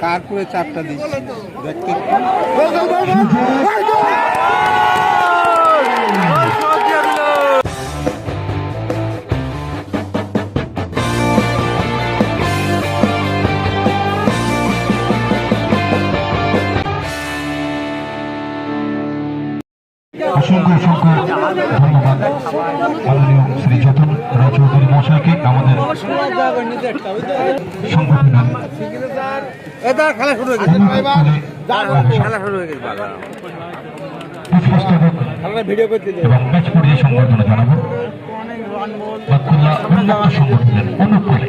কারপুরে চারটা দিচ্ছি দেখতে অসংখ্য অসংখ্য ধন্যবাদ। মাননীয় শ্রী যতন রায়চৌধুরী মহাশয়কে আমাদের সংগঠনের খেলা শুরু খেলা শুরু গেছে ভিডিও করতে এবং ম্যাচ পড়িয়ে সংবর্ধনা জানাব। সংগঠনের অনুকূলে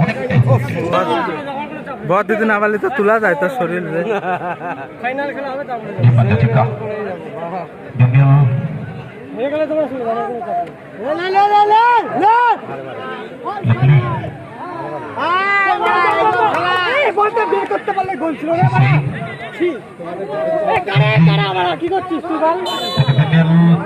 অনেকটাই বহুত না পারলে তো তোলা যায় তোর শরীর বের করতে পারলে গোল ছিল রে বাবা কি করছিস তুই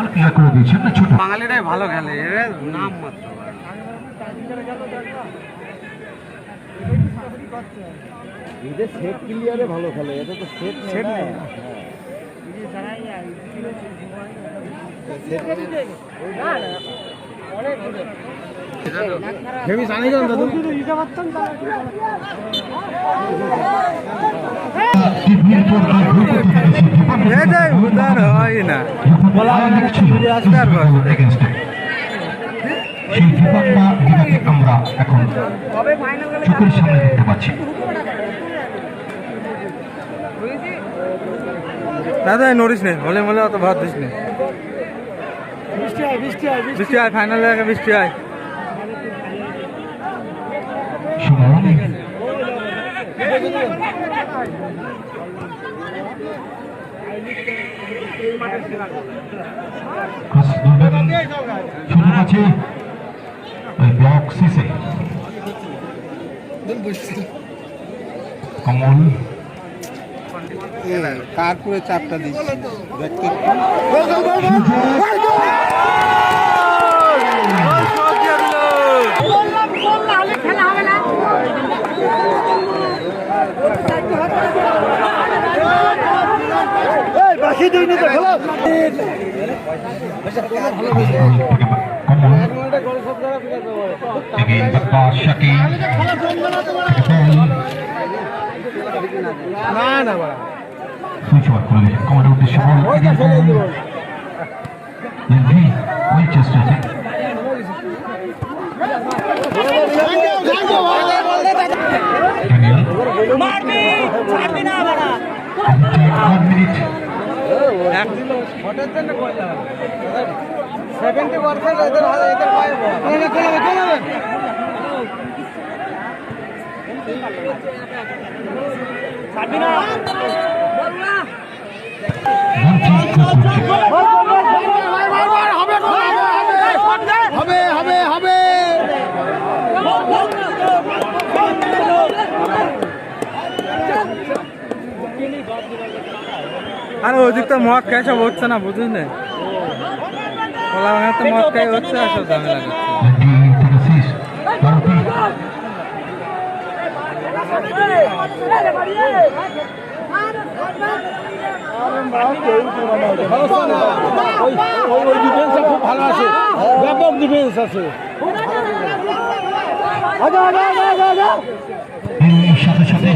বল করে দিয়েছেন না ছোট বাঙালিরাই ভালো খেলে এর নাম মাত্র। এদের সেট ক্লিয়ারে ভালো খেলে এটা তো সেট সেট নেই। জানি দাদু। পারতাম পর্দায় ভুল করতে পেরেছে জীবন এ যাই উদার হয় না বল। সেই বিভাগটা বিভাগে আমরা এখন চোখের সামনে দেখতে পাচ্ছি দাদা নড়িস নে হলে মলে অত ভাত দিস নে বৃষ্টি হয় হয় হয় ফাইনালে আগে হয় করে কারপুরে চারটা দিচ্ছি দেখতে বললাম বল না হলে খেলা হবে না এই বাকি দিইনি তো খেলা না না সুইচ ওভার করে দিয়েছেন কমান্ডার উদ্দেশ্য বল এলভি ওই চেষ্টা আছে ড্যানিয়েল মারবি ছাড়বি না বাড়া ওয়ান মিনিট না। হবে হবে হবে। আর ওদিক তো মদ খাই সব হচ্ছে না বুঝিস না? খোলা ভাঙা তো মদ খাই হচ্ছে আর সব ঝামেলা খুব ভালো আছে ব্যাপক ডিফেন্স আছে সাথে সাথে